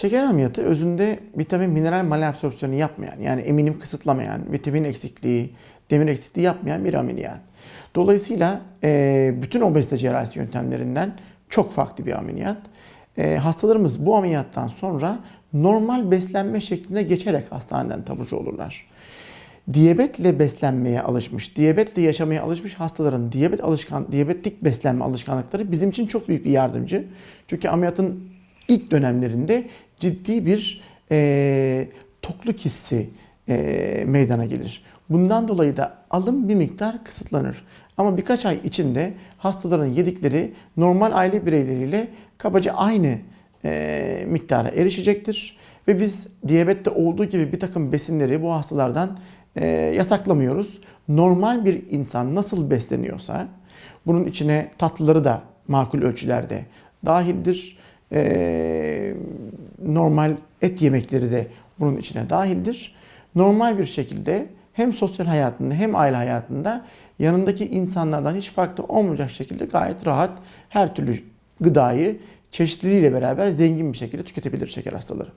Şeker ameliyatı özünde vitamin mineral malabsorpsiyonu yapmayan yani eminim kısıtlamayan, vitamin eksikliği, demir eksikliği yapmayan bir ameliyat. Dolayısıyla e, bütün obezite cerrahisi yöntemlerinden çok farklı bir ameliyat. E, hastalarımız bu ameliyattan sonra normal beslenme şekline geçerek hastaneden taburcu olurlar. Diyabetle beslenmeye alışmış, diyabetle yaşamaya alışmış hastaların diyabet alışkan, diyabetik beslenme alışkanlıkları bizim için çok büyük bir yardımcı. Çünkü ameliyatın ilk dönemlerinde ciddi bir e, tokluk hissi e, meydana gelir. Bundan dolayı da alım bir miktar kısıtlanır. Ama birkaç ay içinde hastaların yedikleri normal aile bireyleriyle kabaca aynı e, miktara erişecektir. Ve biz diyabette olduğu gibi bir takım besinleri bu hastalardan e, yasaklamıyoruz. Normal bir insan nasıl besleniyorsa bunun içine tatlıları da makul ölçülerde dahildir. E, normal et yemekleri de bunun içine dahildir. Normal bir şekilde hem sosyal hayatında hem aile hayatında yanındaki insanlardan hiç farklı olmayacak şekilde gayet rahat her türlü gıdayı çeşitliliğiyle beraber zengin bir şekilde tüketebilir şeker hastaları.